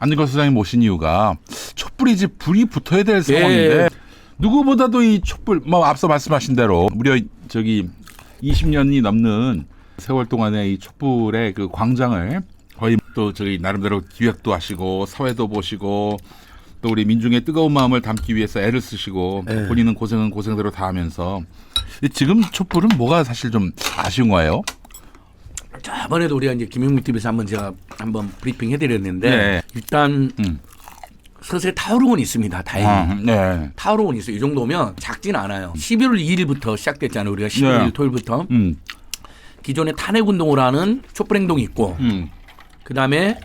안진걸 소장님 모신 이유가 촛불이 이제 불이 붙어야 될 예. 상황인데 누구보다도 이 촛불 뭐 앞서 말씀하신 대로 무려 저기 20년이 넘는 세월 동안에 이 촛불의 그 광장을 거의 또 저기 나름대로 기획도 하시고 사회도 보시고 또 우리 민중의 뜨거운 마음을 담기 위해서 애를 쓰시고 예. 본인은 고생은 고생대로 다 하면서 지금 촛불은 뭐가 사실 좀 아쉬운 거예요? 저번에도 우리가 이제 김용민 TV에서 한번 제가 한번 브리핑 해드렸는데 네. 일단 음. 서서히 타오르곤 있습니다. 다행히. 아, 네. 타오르곤 있어요. 이 정도면 작진 않아요. 11월 2일부터 시작됐잖아요. 우리가 11일 네. 토요일부터 음. 기존에 탄핵 운동을 하는 촛불 행동이 있고 음. 그다음에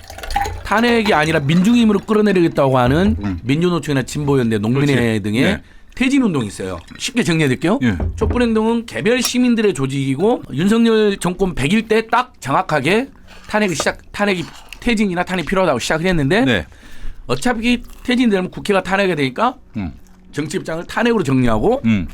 탄핵이 아니라 민중힘으로 끌어내리겠다고 하는 음. 민주노총이나 진보연대, 농민회. 등의 네. 퇴진 운동이 있어요. 쉽게 정리해드릴게요. 예. 촛불 행동은 개별 시민들의 조직이고 윤석열 정권 100일 때 딱 정확하게 탄핵이 시작, 탄핵이 퇴진이나 탄핵이 필요하다고 시작을 했는데 네. 어차피 퇴진되면 국회가 탄핵이 되니까 음. 정치 입장을 탄핵으로 정리하고 음.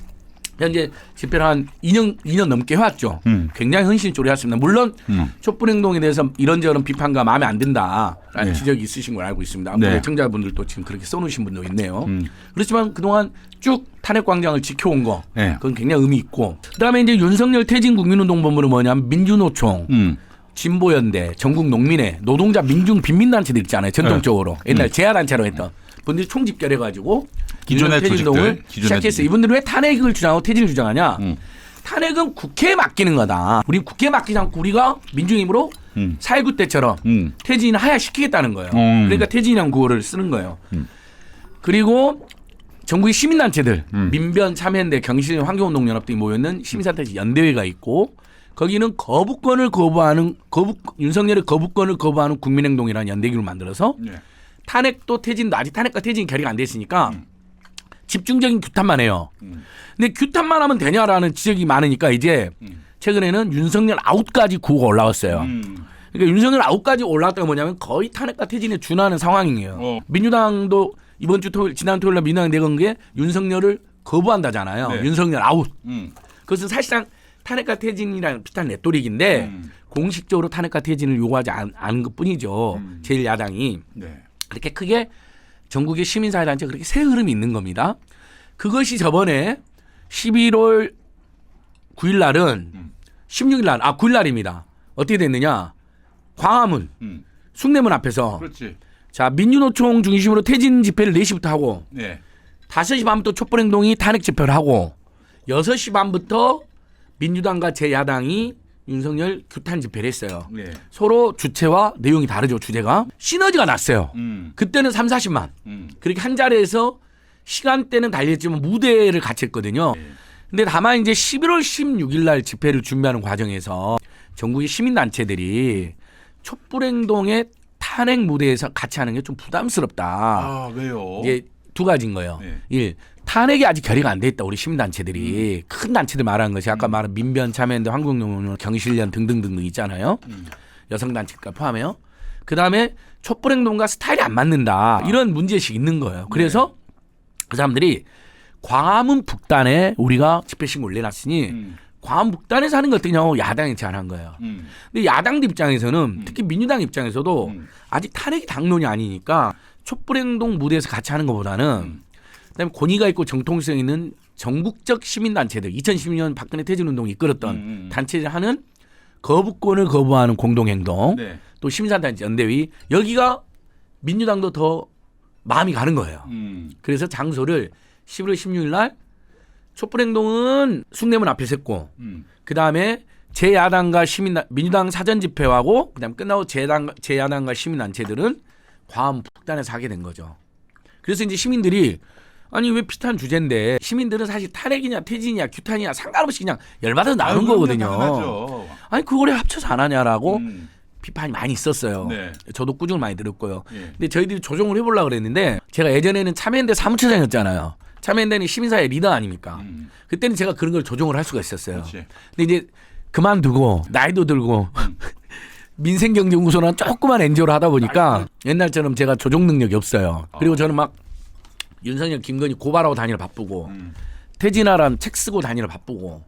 현재 집회를 한 2년 2년 넘게 해왔죠. 음. 굉장히 헌신적으로 해왔습니다. 물론 음. 촛불 행동에 대해서 이런저런 비판과 마음에 안 든다라는 네. 지적이 있으신 걸 알고 있습니다. 네. 청자분들도 지금 그렇게 써놓으신 분도 있네요. 음. 그렇지만 그동안 쭉 탄핵 광장을 지켜온 거 네. 그건 굉장히 의미 있고 그다음에 이제 윤석열 퇴진 국민운동본부는 뭐냐면 민주노총, 음. 진보연대, 전국 농민회, 노동자 민중 빈민단체들 있잖아요. 전통적으로 옛날 제야단체로 했던 분들이 총집결해가지고 네. 기존의 조직들, 시작했어요. 이분들은 왜 탄핵을 주장하고 퇴진을 주장하냐? 음. 탄핵은 국회에 맡기는 거다. 우리 국회에 맡기지 않고 우리가 민중힘으로 음. 4.19 때처럼 음. 퇴진 하야 시키겠다는 거예요. 음. 그러니까 퇴진이라는 구호를 쓰는 거예요. 음. 그리고 전국의 시민단체들, 음. 민변, 참여연대, 경실, 환경운동연합 등이 모여있는 시민단체 연대회가 있고 거기는 거부권을 거부하는 거부 윤석열의 거부권을 거부하는 국민행동이라는 연대기를 만들어서 네. 탄핵도 퇴진도 아직 탄핵과 퇴진이 결의가 안 됐으니까 집중적인 규탄만 해요. 음. 근데 규탄만 하면 되냐라는 지적이 많으니까 이제 음. 최근에는 윤석열 아웃까지 구호가 올라왔어요. 음. 그러니까 윤석열 아웃까지 올라왔다가 뭐냐면 거의 탄핵과 퇴진에 준하는 상황이에요. 어. 민주당도 이번 주 토요일 지난 토요일 날 민주당 내건 게 윤석열을 거부한다잖아요. 네. 윤석열 아웃. 음. 그것은 사실상 탄핵과 퇴진이랑 비슷한 레토릭인데 음. 공식적으로 탄핵과 퇴진을 요구하지 않, 않은 것뿐이죠. 음. 제일 야당이 네. 그렇게 크게 전국의 시민사회단체 그렇게 새 흐름이 있는 겁니다. 그것이 저번에 11월 9일 날은 음. 16일 날, 아 9일 날입니다. 어떻게 됐느냐? 광화문, 음. 숭례문 앞에서 그렇지. 자 민주노총 중심으로 퇴진 집회를 4시부터 하고 네. 5시 반부터 촛불 행동이 탄핵 집회를 하고 6시 반부터 민주당과 제 야당이 윤석열 규탄 집회를 했어요. 네. 서로 주체와 내용이 다르죠, 주제가. 시너지가 났어요. 음. 그때는 3, 40만. 음. 그렇게 한 자리에서 시간대는 달렸지만 무대를 같이 했거든요. 네. 근데 다만 이제 11월 16일 날 집회를 준비하는 과정에서 전국의 시민 단체들이 촛불 행동의 탄핵 무대에서 같이 하는 게 좀 부담스럽다. 아 왜요? 이게 두 가지인 거예요. 네. 일, 탄핵이 아직 결의가 안 돼 있다. 우리 시민단체들이 음. 큰 단체들 말하는 것이 아까 말한 민변 참여연대 환경농원 경실련 등등등 있잖아요. 음. 여성단체까지 포함해요. 그 다음에 촛불행동과 스타일이 안 맞는다. 이런 문제식 있는 거예요. 그래서 그 사람들이 광화문 북단에 우리가 집회 신고 올려놨으니 음. 광화문 북단에서 하는 것 어떠냐고 야당이 제안한 거예요. 음. 근데 야당들 입장에서는 특히 민주당 입장에서도 음. 아직 탄핵이 당론이 아니니까 촛불행동 무대에서 같이 하는 것보다는 음. 그다음에 권위가 있고 정통성 있는 전국적 시민단체들 2012년 박근혜 퇴진운동 이끌었던 음, 음. 단체들 하는 거부권을 거부하는 공동행동 네. 또 시민사단체 연대위 여기가 민주당도 더 마음이 가는 거예요. 음. 그래서 장소를 11월 16일 날 촛불행동은 숭례문 앞에서 했고 음. 그 다음에 제야당과 시민 민주당 사전 집회하고 그다음 끝나고 제당 제야당과 시민단체들은 광화문 북단에서 하게 된 거죠. 그래서 이제 시민들이 아니 왜 비슷한 주제인데 시민들은 사실 탄핵이냐 퇴진이냐 규탄이냐 상관없이 그냥 열받아 나오는 아유, 거거든요. 당연하죠. 아니 그거를 합쳐서 안 하냐라고 음. 비판이 많이 있었어요. 네. 저도 꾸준히 많이 들었고요. 예. 근데 저희들이 조정을 해보려고 그랬는데 제가 예전에는 참여연대 사무처장이었잖아요. 참여연대는 시민사회 리더 아닙니까? 음. 그때는 제가 그런 걸 조정을 할 수가 있었어요. 그렇지. 근데 이제 그만두고 나이도 들고 민생경제연구소나 조그만 엔지오를 하다 보니까 옛날처럼 제가 조정 능력이 없어요. 그리고 저는 막 윤석열, 김건희 고발하고 다니러 바쁘고 음. 퇴진하란 책 쓰고 다니러 바쁘고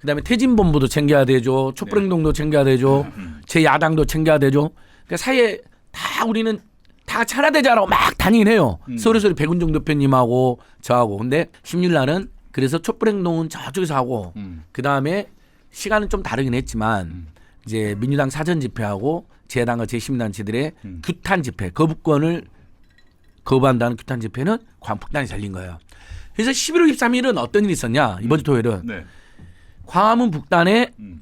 그다음에 퇴진본부도 챙겨야 되죠. 촛불행동도 챙겨야 되죠. 제 야당도 챙겨야 되죠. 그러니까 사이에 다 우리는 다 차례대자라고 막 다니긴 해요. 음. 서울에서 백운종 대표님하고 저하고. 근데 16일 날은 그래서 촛불행동은 저쪽에서 하고 음. 그 다음에 시간은 좀 다르긴 했지만 이제 민주당 사전 집회하고 제당과 제10단체들의 음. 규탄 집회 거부권을 거부한다는 규탄 집회는 광폭단이 살린 거예요. 그래서 11월 23일은 어떤 일이 있었냐 이번 주 토요일은 네. 광화문 북단에 음.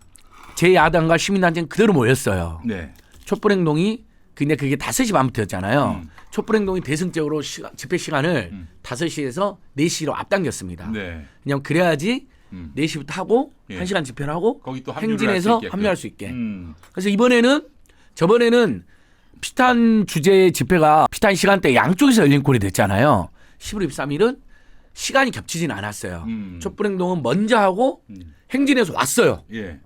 제야당과 시민단체는 그대로 모였어요. 네. 촛불행동이 근데 그게 5시 반부터였잖아요. 음. 촛불행동이 대승적으로 시간- 집회 시간을 음. 5시에서 4시로 앞당겼습니다. 네. 왜냐하면 그래야지 음. 4시부터 하고 예. 1시간 집회를 하고 거기 또 행진해서. 합류할 수 있게. 음. 그래서 이번에는 저번에는 피탄 주제 집회가 피탄 시간대 양쪽에서 열린 꼴이 됐잖아요. 11월 23일은 시간이 겹치진 않았어요. 음. 촛불행동은 먼저 하고 음. 행진해서 왔어요. 예.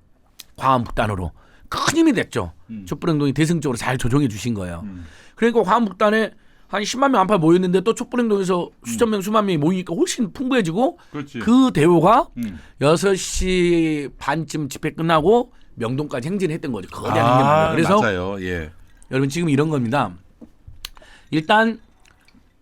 광화문 북단으로 큰 힘이 됐죠. 음. 촛불행동이 대승적으로 잘 조정해 주신 거예요. 음. 그러니까 광화문 북단에 한 10만 명 안팎 모였는데 또 촛불행동에서 음. 수천 명 수만 명이 모이니까 훨씬 풍부해지고 그렇지. 그 대우가 음. 6시 반쯤 집회 끝나고 명동까지 행진했던 거죠. 거대한 행진 아, 그래서 맞아요. 예. 여러분 지금 이런 겁니다. 일단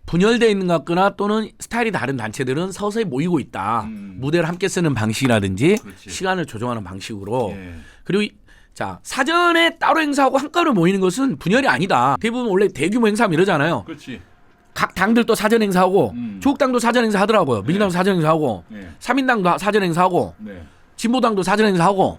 분열돼 있는 것 같거나 또는 스타일이 다른 단체들은 서서히 모이고 있다. 음. 무대를 함께 쓰는 방식이라든지 그렇지. 시간을 조정하는 방식으로 예. 그리고 이- 자 사전에 따로 행사하고 한꺼번에 모이는 것은 분열이 아니다. 대부분 원래 대규모 행사하면 이러잖아요. 그렇지. 각 당들도 사전 행사하고 음. 조국당도 사전 행사 하더라고요. 민주당도 사전 행사하고 네. 삼인당도 사전 행사하고 네. 진보당도 사전 행사하고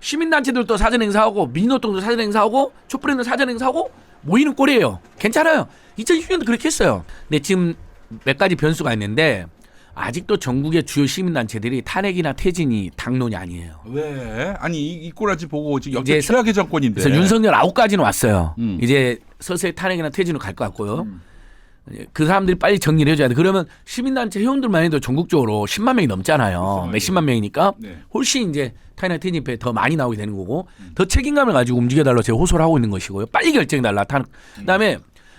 시민단체들도 사전 행사하고 민노동도 사전 행사하고 촛불행도 사전 행사하고 모이는 꼴이에요. 괜찮아요. 2020년도 그렇게 했어요. 근데 지금 몇 가지 변수가 있는데 아직도 전국의 주요 시민단체들이 탄핵이나 퇴진이 당론이 아니에요. 왜? 아니 이, 이 꼬라지 보고 지금 이제 역대 최악의 정권인데. 그래서 윤석열 아홉 가지는 왔어요. 음. 이제 서서히 탄핵이나 퇴진으로 갈 것 같고요. 그 사람들이 빨리 정리를 해줘야 돼. 그러면 시민단체 회원들만 해도 전국적으로 10만 명이 넘잖아요. 몇십만 명이니까 네. 훨씬 이제 탄핵 퇴진표에 더 많이 나오게 되는 거고 더 책임감을 가지고 움직여달라고 제가 호소를 하고 있는 것이고요. 빨리 결정해달라. 탄핵. 그다음에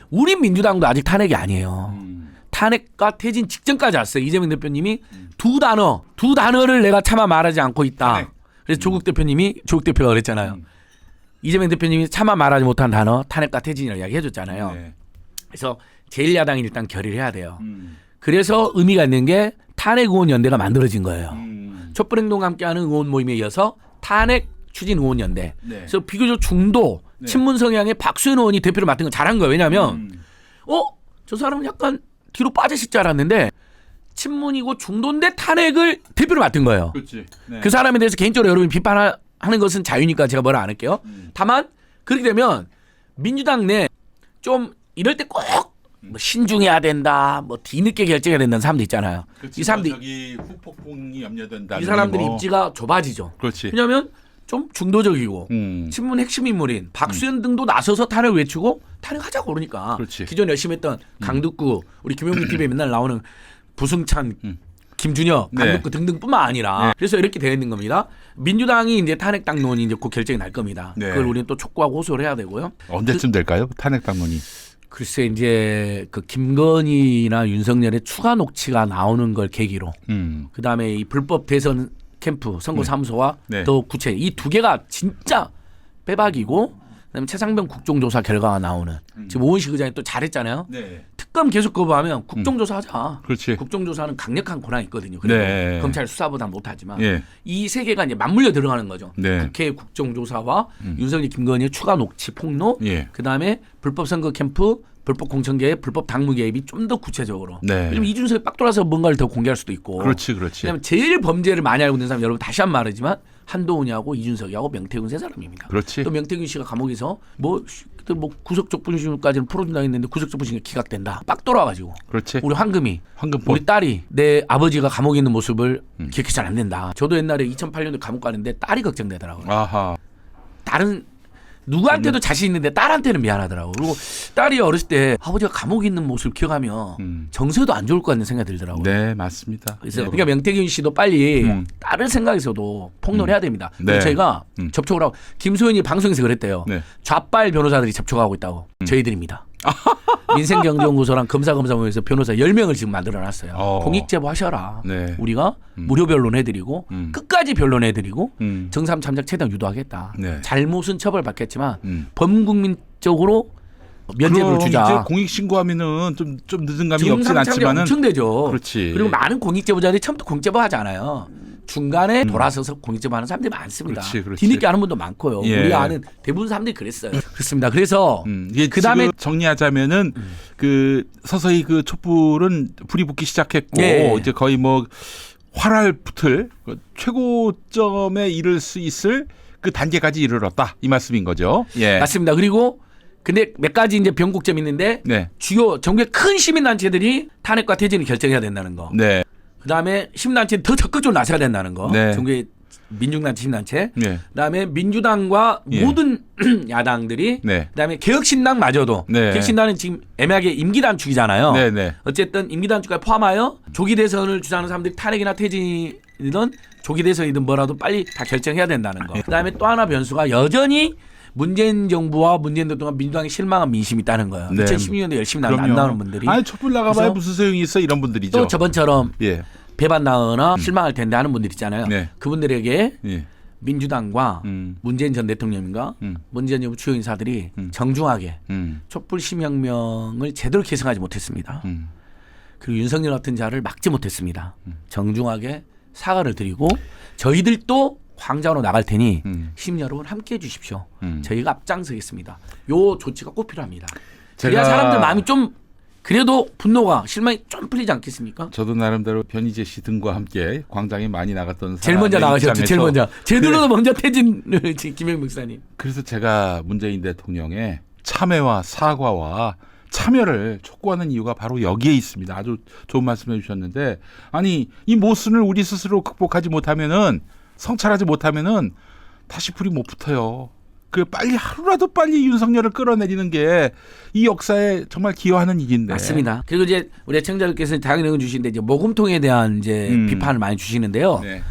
우리 민주당도 아직 탄핵이 아니에요. 음. 탄핵과 퇴진 직전까지 왔어요. 이재명 대표님이 두 단어, 두 단어를 내가 차마 말하지 않고 있다. 탄핵. 그래서 조국 대표님이 조국 대표가 그랬잖아요. 음. 이재명 대표님이 차마 말하지 못한 단어 탄핵과 퇴진이라고 이야기해줬잖아요. 네. 그래서 제1야당이 일단 결의를 해야 돼요. 음. 그래서 의미가 있는 게 탄핵 의원 연대가 만들어진 거예요. 음. 촛불행동과 함께하는 의원 모임에 이어서 탄핵 추진 의원 연대. 네. 그래서 비교적 중도 네. 친문 성향의 박수현 의원이 대표를 맡은 건 잘한 거예요. 왜냐하면 음. 어? 저 사람은 약간 뒤로 빠지실 줄 알았는데 친문이고 중도인데 탄핵을 대표로 맡은 거예요. 네. 그 사람에 대해서 개인적으로 여러분이 비판하는 것은 자유니까 제가 뭐라 안 할게요. 음. 다만 그렇게 되면 민주당 내 좀 이럴 때 꼭 뭐 신중해야 된다, 뭐 뒤늦게 결정해야 된다는 사람도 있잖아요. 이 사람들이 저기 후폭풍이 염려된다. 이 사람들의 입지가 좁아지죠. 그렇지. 왜냐하면 좀 중도적이고 음. 친문 핵심 인물인 박수현 등도 나서서 탄핵 외치고 탄핵하자고 그러니까 그렇지. 기존 열심히 했던 강득구 우리 김용민 TV에 맨날 나오는 부승찬 음. 김준혁 네. 강득구 등등뿐만 아니라 네. 그래서 이렇게 되어 있는 겁니다. 민주당이 이제 탄핵 당론이 이제 곧 결정이 날 겁니다. 네. 그걸 우리는 또 촉구하고 호소를 해야 되고요. 언제쯤 될까요? 탄핵 당론이. 글쎄 이제 그 김건희나 윤석열의 추가 녹취가 나오는 걸 계기로 음. 그다음에 이 불법 대선 캠프 선거 사무소와 네. 더 구체 이 두 개가 진짜 빼박이고 그다음에 최상병 국정조사 결과가 나오는 지금 오은식 의장이 또 잘했잖아요. 네. 특검 계속 거부하면 국정조사 하자. 그렇지. 국정조사는 강력한 권한이 있거든요. 그리고 네. 검찰 수사보다 못하지만 예. 이 세 개가 이제 맞물려 들어가는 거죠. 네. 음. 국회 국정조사와 윤석열 김건희의 추가 녹취 폭로, 예. 그다음에 불법 선거 캠프, 불법 공천 개입, 불법 당무 개입이 좀 더 구체적으로. 네. 왜냐면 이준석이 빡 돌아서 뭔가를 더 공개할 수도 있고. 그렇지, 그렇지. 왜냐면 제일 범죄를 많이 알고 있는 사람 여러분 다시 한 번 말하지만 한동훈이하고 이준석이하고 명태균 세 사람입니다. 그렇지. 또 명태균 씨가 감옥에서 뭐, 뭐 구속 적 분심까지는 풀어준다 했는데 구속 적 분심이 기각된다. 빡 돌아가지고 그렇지. 우리 황금이 황금포. 우리 딸이 내 아버지가 감옥에 있는 모습을 음. 기억이 잘안 된다. 저도 옛날에 2008년에 감옥 가는데 딸이 걱정되더라고요. 아하. 다른 누구한테도 자신 있는데 딸한테는 미안하더라고. 그리고 딸이 어렸을 때 아버지가 감옥에 있는 모습을 기억하면 음. 정서도 안 좋을 것 같은 생각이 들더라고요. 네, 맞습니다. 그래서 네. 그러니까 명태균 씨도 빨리 음. 딸을 생각해서도 폭로를 해야 됩니다. 네. 그래서 제가 음. 접촉을 하고 김소연이 방송에서 그랬대요. 네. 음. 좌빨 변호사들이 접촉하고 있다고. 저희들입니다. 민생경제연구소랑 검사검사모에서 변호사 10명을 지금 만들어놨어요. 어. 공익제보 하셔라. 네. 우리가 무료 변론해드리고 음. 끝까지 변론해드리고 음. 정삼 참작 최대한 유도하겠다. 네. 잘못은 처벌받겠지만 음. 범국민적으로 면제를 주자. 이제 공익 신고하면은 좀 좀 늦은 감이 없진 않지만은 엄청 되죠. 그렇지. 그리고 많은 공익 제보자들이 처음부터 공익 제보 하지 않아요. 중간에 돌아서서 공익제보하는 사람들이 많습니다. 음. 그렇지, 그렇지. 뒤늦게 하는 분도 많고요. 예. 우리 아는 대부분 사람들이 그랬어요. 그렇습니다. 그래서 음, 이게 그다음에- 지금 정리하자면은 그 서서히 그 촛불은 불이 붙기 시작했고 예. 이제 거의 뭐 활활 붙을 그 최고점에 이를 수 있을 그 단계까지 이르렀다 이 말씀인 거죠. 예. 맞습니다. 그리고 근데 몇 가지 이제 변곡점이 있는데 네. 주요 전국의 큰 시민단체들이 탄핵과 퇴진을 결정해야 된다는 거. 네. 그다음에 시민단체는 더 적극적으로 나서야 된다는 거. 네. 전국의 민중단체 시민단체. 네. 그다음에 민주당과 예. 모든 야당들이 네. 그다음에 개혁신당마저도 네. 개혁신당은 지금 애매하게 임기 단축이잖아요. 네, 네. 어쨌든 임기 단축까지 포함하여 조기 대선을 주장하는 사람들이 탄핵이나 퇴진이든 조기 대선이든 뭐라도 빨리 다 결정해야 된다는 거. 그다음에 또 하나 변수가 여전히 문재인 정부와 문재인 대통령 민주당에 실망한 민심이 있다는 거예요. 네. 2016년도 열심히 나- 안 나오는 분들이 아니 촛불 나가봐야 그래서 무슨 소용이 있어 이런 분들이죠. 또 저번처럼 예. 배반 나거나 실망할 텐데 하는 분들 있잖아요. 네. 그분들에게 예. 민주당과 음. 문재인 전 대통령인가 음. 문재인 정부 주요 인사들이 음. 정중하게 음. 촛불 심혁명을 제대로 계승하지 못했습니다. 음. 그리고 윤석열 같은 자를 막지 못했습니다. 정중하게 사과를 드리고 저희들도 광장으로 나갈 테니 음. 시민 여러분 함께 해 주십시오. 음. 저희가 앞장서겠습니다. 요 조치가 꼭 필요합니다. 그래야 사람들 마음이 좀 그래도 분노가 실망이 좀 풀리지 않겠습니까? 저도 나름대로 변희재 씨 등과 함께 광장에 많이 나갔던 제일 먼저 사람의 나가셨죠. 제일 입장에서 먼저. 제들로도 먼저 퇴진을 지금 김영 목사님. 그래서 제가 문재인 대통령의 참회와 사과와 참여를 촉구하는 이유가 바로 여기에 있습니다. 아주 좋은 말씀해 주셨는데 아니 이 모순을 우리 스스로 극복하지 못하면은 성찰하지 못하면은 다시 불이 못 붙어요. 그 빨리 하루라도 빨리 윤석열을 끌어내리는 게 이 역사에 정말 기여하는 일인데. 맞습니다. 그리고 이제 우리 애청자들께서는 다양한 의견 주시는데 이제 모금통에 대한 이제 음. 비판을 많이 주시는데요. 네.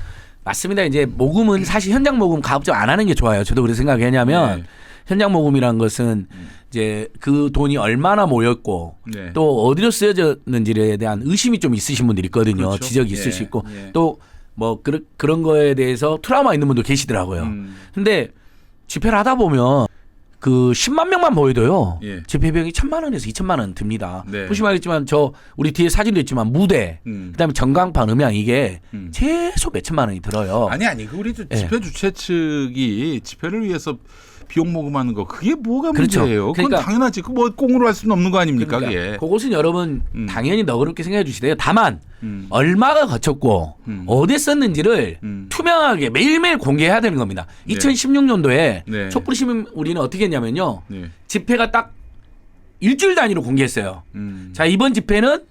맞습니다. 이제 모금은 사실 현장 모금 가급적 안 하는 게 좋아요. 저도 그렇게 생각하냐면 네. 현장 모금이란 것은 이제 그 돈이 얼마나 모였고 네. 또 어디로 쓰여졌는지에 대한 의심이 좀 있으신 분들이 있거든요. 그렇죠. 지적이 예, 있을 수 있고 예. 또 뭐 그런 그런 거에 대해서 트라우마 있는 분도 계시더라고요. 음. 근데 집회를 하다 보면 그 10만 명만 모여도요. 예. 집회 비용이 천만 원에서 2천만 원 듭니다. 네. 보시면 알겠지만 저 우리 뒤에 사진도 있지만 무대 음. 그다음에 전광판 음향 이게 음. 최소 몇 천만 원이 들어요. 아니 아니 그 우리 저 예. 집회 주최 측이 집회를 위해서 비용 모금하는 거 그게 뭐가 그렇죠. 문제예요? 그건 그러니까- 당연하지. 그뭐 꽁으로 할 수는 없는 거 아닙니까? 그러니까 그게. 그것은 여러분 음. 당연히 너그럽게 생각해 주시대요. 다만 음. 얼마가 거쳤고 음. 어디 썼는지를 음. 투명하게 매일매일 공개해야 되는 겁니다. 네. 2016년도에 네. 촛불 시민 우리는 어떻게 했냐면요. 네. 집회가 딱 일주일 단위로 공개했어요. 음. 자 이번 집회는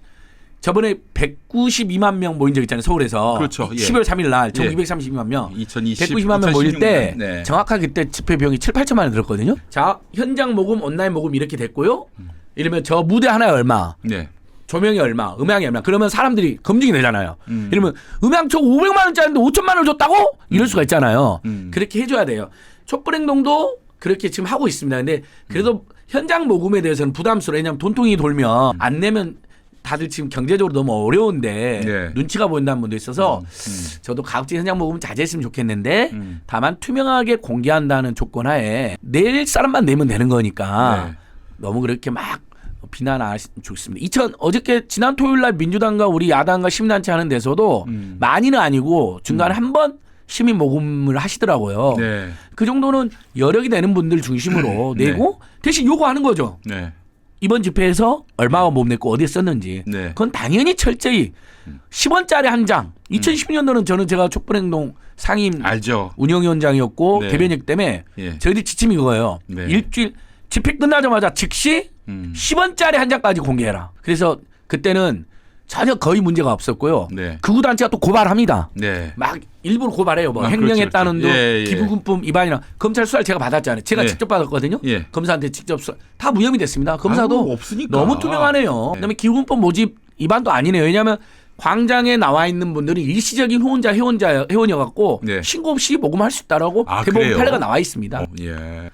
저번에 192만 명 모인 적 있잖아요 서울에서 그렇죠. 예. 12월 3일 날총 예. 232만 명 2020 190만 명 모일 때 2016년. 네. 정확하게 그때 집회 비용이 7, 8천만 원 들었거든요. 자 현장 모금 온라인 모금 이렇게 됐고요. 이러면 저 무대 하나에 얼마 네. 조명이 얼마, 음향이 얼마. 그러면 사람들이 검증이 되잖아요. 음. 이러면 음향초 500만 원짜리인데 5천만 원 줬다고? 이럴 수가 있잖아요. 음. 그렇게 해줘야 돼요. 촛불행동도 그렇게 지금 하고 있습니다. 근데 그래도 현장 모금에 대해서는 부담스러워. 왜냐하면 돈통이 돌면 안 내면 다들 지금 경제적으로 너무 어려운데 네. 눈치가 보인다는 분도 있어서 음. 저도 가급적 현장 모금 자제했으면 좋겠는데 음. 다만 투명하게 공개한다는 조건 하에 낼 사람만 내면 되는 거니까 네. 너무 그렇게 막 비난 안 하시면 좋겠습니다. 2000 어저께 지난 토요일 날 민주당과 우리 야당과 시민단체 하는 데서도 음. 많이는 아니고 중간에 한번 시민 모금을 하시더라고요. 네. 그 정도는 여력이 되는 분들 중심으로 네. 내고 대신 요구하는 거죠. 네. 이번 집회에서 얼마가 몸 냈고 어디에 썼는지. 네. 그건 당연히 철저히 10원짜리 한 장. 2012년도는 저는 제가 촛불행동 상임 알죠. 운영위원장이었고 네. 대변이었기 때문에 예. 저희들 지침이 그거예요. 네. 일주일 집회 끝나자마자 즉시 음. 10원짜리 한 장까지 공개해라. 그래서 그때는 전혀 거의 문제가 없었고요. 네. 극우 단체가 또 고발합니다. 네. 막 일부러 고발해요. 뭐 아, 횡령했다는 그렇죠, 도 그렇죠. 예, 예. 기부금품 위반이나 검찰 수사를 제가 받았잖아요. 제가 예. 직접 받았거든요. 예. 검사한테 직접 수사 다 무혐의 됐습니다. 검사도 없으니까. 너무 투명하네요. 네. 그다음에 기부금법 모집 위반도 아니네요. 왜냐하면 광장에 나와 있는 분들은 일시적인 후원자 회원자 회원이어 갖고 네. 신고 없이 모금할 수 있다라고 아, 대법원 그래요? 판례가 나와 있습니다. 어, 예.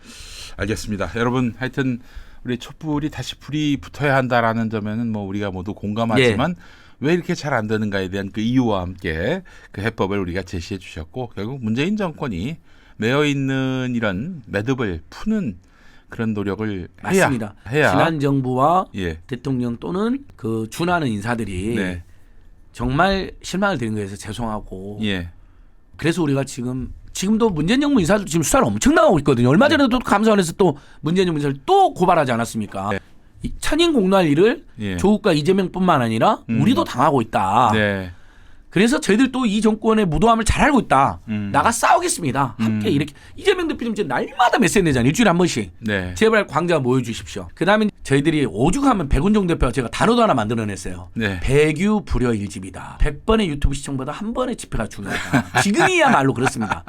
알겠습니다. 여러분 하여튼 우리 촛불이 다시 불이 붙어야 한다라는 점에는 뭐 우리가 모두 공감하지만 예. 왜 이렇게 잘 안 되는가에 대한 그 이유와 함께 그 해법을 우리가 제시해 주셨고 결국 문재인 정권이 매여 있는 이런 매듭을 푸는 그런 노력을 맞습니다. 해야 해야 지난 정부와 예. 대통령 또는 그 준하는 인사들이 네. 정말 실망을 드린 거에서 죄송하고 예. 그래서 우리가 지금 지금도 문재인 정부 인사들 지금 수사를 엄청 나가고 있거든요. 얼마 전에도 감사원에서 또 문재인 정부 인사를 또 고발하지 않았습니까? 네. 이 찬인 공로할 일을 예. 조국과 이재명뿐만 아니라 음. 우리도 당하고 있다. 네. 그래서 저희들 또 이 정권의 무도함을 잘 알고 있다. 음. 나가 싸우겠습니다. 함께 음. 이렇게 이재명 대표님 이제 날마다 메시지 내잖아요. 일주일에 한 번씩. 네. 제발 광자 모여주십시오. 그 다음에 저희들이 오죽하면 백운종 대표가 제가 단어도 하나 만들어냈어요. 네. 백유 불여 일집이다. 100번의 유튜브 시청보다 한 번의 집회가 중요하다. 지금이야말로 그렇습니다.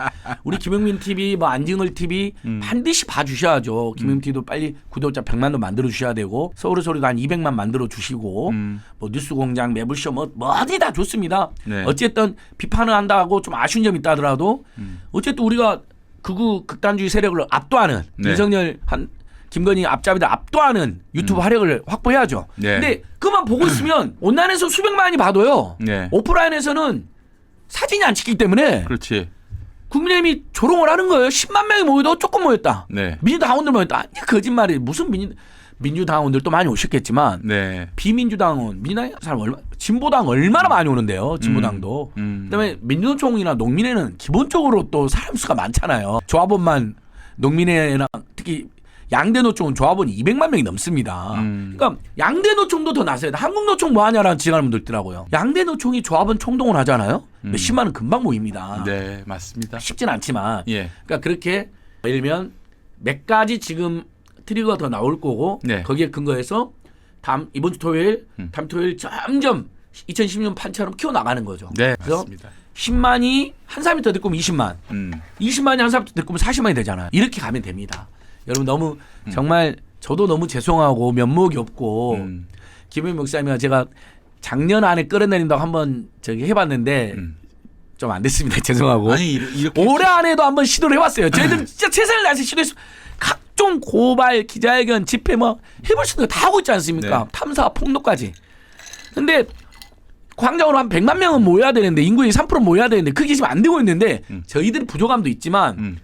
우리 김영민 TV, 뭐 안징을 TV 음. 반드시 봐주셔야죠. 김영민 TV도 빨리 구독자 100만도 만들어 주셔야 되고 서울의 소리도 한 200만 만들어 주시고 음. 뭐 뉴스공장, 매불쇼 뭐, 뭐 어디 다 좋습니다. 네. 어쨌든 비판을 한다고 좀 아쉬운 점이 있다 하더라도 음. 어쨌든 우리가 극우 극단주의 세력을 압도하는 네. 윤석열 한 김건희 앞잡이들 압도하는 유튜브 활력을 확보해야죠. 음. 네. 근데 그만 보고 있으면 온라인에서 수백만이 봐도요. 네. 오프라인에서는 사진이 안 찍히기 때문에 그렇지. 국민의힘이 조롱을 하는 거예요. 10만 명이 모여도 조금 모였다. 네. 민주당원들 모였다. 아니 거짓말이 무슨 민주 민주당원들 도 많이 오셨겠지만 네. 비민주당은 민주당 사람 얼마 진보당 얼마나 많이 오는데요. 진보당도. 음. 그다음에 민주노총이나 농민회는 기본적으로 또 사람 수가 많잖아요. 조합원만 농민회랑 특히 양대 노총은 조합원이 200만 명이 넘습니다. 음. 그러니까 양대 노총도 더 나서야 돼. 한국 노총 뭐 하냐라는 지랄을 들더라고요. 양대 노총이 조합원 총동을 하잖아요. 몇십만 원 금방 모입니다. 음. 네, 맞습니다. 쉽진 않지만 예. 그러니까 그렇게 예를 들면 몇 가지 지금 트리거가 더 나올 거고 네. 거기에 근거해서 다음 이번 주 토요일 음. 다음 토요일 점점 2016년 판처럼 키워 나가는 거죠. 네, 그래서 맞습니다. 10만이 한 사람이 더 듣고 20만, 음. 20만이 한 사람이 더 듣고 40만이 되잖아요. 이렇게 가면 됩니다. 여러분 너무 정말 저도 너무 죄송하고 면목이 없고 음. 김현 목사님과 제가 작년 안에 끌어내린다고 한번 저기 해봤는데 음. 좀안 됐습니다. 죄송하고. 아니 올해 안에도 한번 시도를 해봤어요. 저희들 진짜 최선을 다해서 시도했어. 각종 고발, 기자회견, 집회 뭐 해볼 수 있는 거 다 하고 있지 않습니까? 네. 탐사, 폭로까지. 근데 광장으로 한 100만 명은 모여야 되는데 인구의 3% 모여야 되는데 그게 지금 안 되고 있는데 음. 저희들은 부족함도 있지만 음.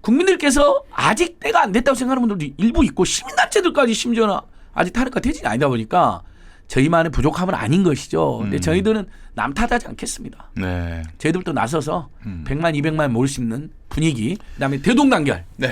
국민들께서 아직 때가 안 됐다고 생각하는 분들도 일부 있고 시민단체들까지 심지어는 아직 탄핵과 퇴진이 아니다 보니까 저희만의 부족함은 아닌 것이죠. 근데 음. 저희들은 남 탓하지 않겠습니다. 네. 저희들도 나서서 음. 100만, 200만 모을 수 있는 분위기. 그다음에 대동단결. 네.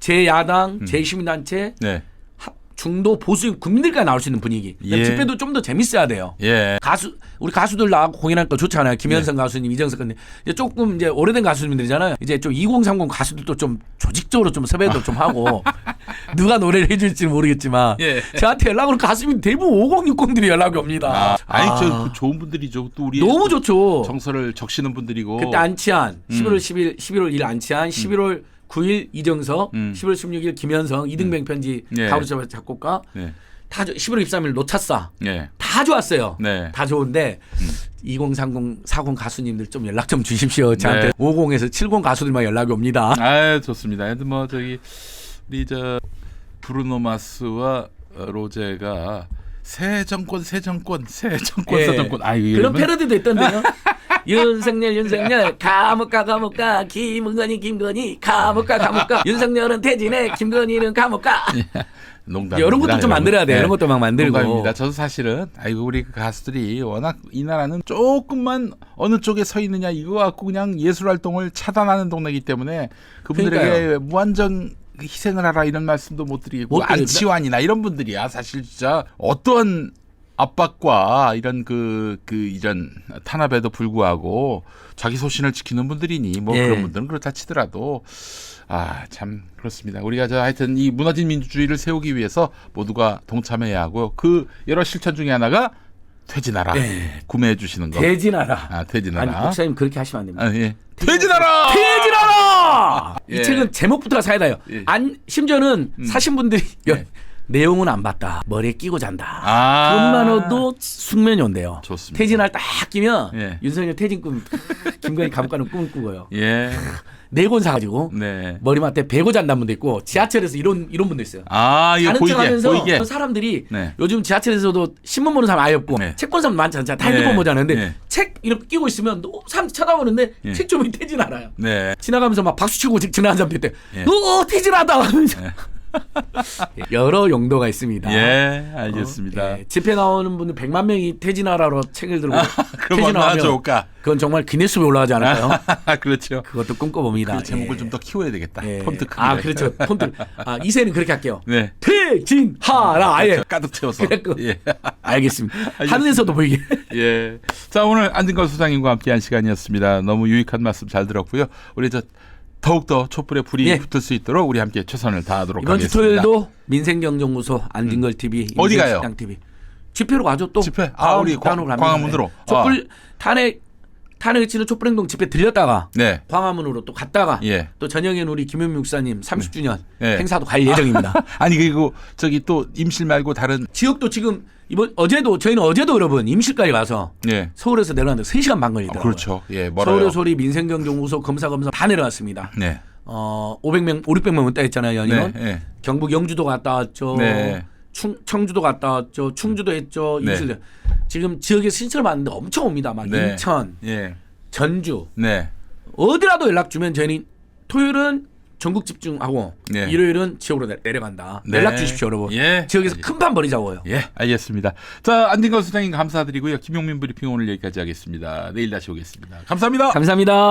제야당, 음. 제시민단체, 네. 합- 중도 보수 국민들까지 나올 수 있는 분위기. 예. 집회도 좀 더 재밌어야 돼요. 예. 가수 우리 가수들 나가고 공연하니까 좋잖아요. 김현성 네. 가수님, 이정석 가수님. 이제 조금 이제 오래된 가수님들이잖아요. 이제 좀 2030 가수들도 좀 조직적으로 좀 섭외도 좀 하고 누가 노래를 해줄지 는 모르겠지만 예. 저한테 연락으로 가수님 대부분 5060들이 연락이 옵니다. 아, 아니 아. 저그 좋은 분들이죠. 또 우리 너무 좋죠. 정서를 적시는 분들이고. 그때 안치한 음. 11월 10일 11월 1일 안치한 11월 9일 이정석 음. 11월 16일 김현성 이등병 편지 예. 가부잡 작곡가 네. 다 좋- 11월 23일 노차싸 네. 다 좋았어요. 네. 다 좋은데 2030 40 가수님들 좀 연락 좀 주십시오. 저한테 네. 50에서 70 가수들만 연락이 옵니다. 아, 좋습니다. 하여튼 뭐 저기 우리 저 브루노 마스와 어, 로제가 새 정권 새 정권 새 정권 예. 새 정권 아유 그런 이러면 패러디도 있던데요. 윤석열 윤석열 감옥 가 감옥 가 김건희 김건희 감옥 가 감옥 가 윤석열은 퇴진해 김건희는 감옥 가 농담입니다. 이런 것도 좀 만들어야 돼요. 네. 이런 것도 막 만들고. 농담입니다. 저도 사실은 아이고 우리 그 가수들이 워낙 이 나라는 조금만 어느 쪽에 서 있느냐 이거 갖고 그냥 예술 활동을 차단하는 동네이기 때문에 그분들에게 그러니까요. 무한정 희생을 하라 이런 말씀도 못 드리고 못. 안치환이나 이런 분들이야 사실 진짜 어떤 압박과 이런 그, 그 이런 탄압에도 불구하고 자기 소신을 지키는 분들이니 뭐 예. 그런 분들은 그렇다 치더라도 아 참 그렇습니다. 우리가 저 하여튼 이 무너진 민주주의를 세우기 위해서 모두가 동참해야 하고 그 여러 실천 중에 하나가 퇴진하라 예. 구매해 주시는 거. 퇴진하라. 아 아니 퇴진하라. 목사님 그렇게 하시면 안 됩니다. 아, 예. 퇴진하라. 퇴진하라! 예. 이 책은 제목부터가 사야다요. 예. 안 심지어는 사신 분들이 예. 내용은 안 봤다. 머리에 끼고 잔다. 아. 그것만으로도 숙면이 온대요. 좋습니다. 퇴진할 딱 끼면 예. 윤석열 퇴진 꿈, 김건희 감옥 가는 꿈을 꾸고요. 예. 네 권 사가지고 네. 머리맡에 베고 잔다는 분도 있고 지하철에서 이런 이런 분도 있어요. 아 이거 가는 보이게 척하면서 보이게. 사람들이 네. 요즘 지하철에서도 신문 보는 사람 아예 없고 네. 책 보는 사람 많지 않잖아. 다 네. 핸드폰 보잖아요. 근데 네. 책 이렇게 끼고 있으면 너무 사람들이 쳐다보는데 예. 책 좀이 퇴진 알아요. 네. 지나가면서 막 박수 치고 지- 지나가는 사람도 있대. 예. 어, 퇴진하다 하면서 여러 용도가 있습니다. 예, 알겠습니다. 예, 집회 나오는 분들 100만 명이 퇴진하라로 책을 들고 그럼 얼마나 좋을까? 그건 정말 기네스북에 올라가지 않을까요? 그렇죠. 그것도 꿈꿔봅니다. 그 제목을 예. 좀더 키워야 되겠다. 예. 폰트 크기. 아 그렇죠. 폰트. 아 이세는 그렇게 할게요. 네. 퇴진하라. 아 예. 가득 채워서. 예. 알겠습니다. 하늘에서도 보이게. 예. 자, 오늘 안진걸 소장님과 함께한 시간이었습니다. 너무 유익한 말씀 잘 들었고요. 우리 저 더욱더 촛불에 불이 예. 붙을 수 있도록 우리 함께 최선을 다하도록 이번 주 하겠습니다. 토요일도 민생경정무소 안진걸 TV 어디 가요? TV 집회로 가죠 또. 집회? 아, 우리 광-. 광화문으로? 네. 촛불 탄핵 탄핵 치는 촛불행동 집회 들렸다가 네. 광화문으로 또 갔다가 예. 또 저녁엔 우리 김현미 목사님 30주년 네. 행사도 갈 예정입니다. 아니 그리고 저기 또 임실 말고 다른 지역도 지금 이번 어제도 저희는 어제도 여러분 임실까지 가서 예. 서울에서 내려왔는데 3시간 반 어, 걸리더라고요. 그렇죠. 예, 멀어요. 서울의 소리 민생경정무소 검사 검사 다 내려왔습니다. 네. 어 500명 5, 600명 왔다 했잖아요 연인원. 네. 네. 경북 영주도 갔다 왔죠. 네. 충, 청주도 갔다 왔죠. 충주도 했죠. 네. 임실 지금 지역에 신청 받는데 엄청 옵니다. 막 네. 인천, 예. 전주 네. 어디라도 연락 주면 저희는 토요일은 전국 집중하고 네. 일요일은 지역으로 내, 내려간다. 네. 연락 주십시오, 여러분. 예. 지역에서 큰 판 버리자고요. 예, 알겠습니다. 자, 안진걸 소장님 감사드리고요. 김용민 브리핑 오늘 여기까지 하겠습니다. 내일 다시 오겠습니다. 감사합니다. 감사합니다.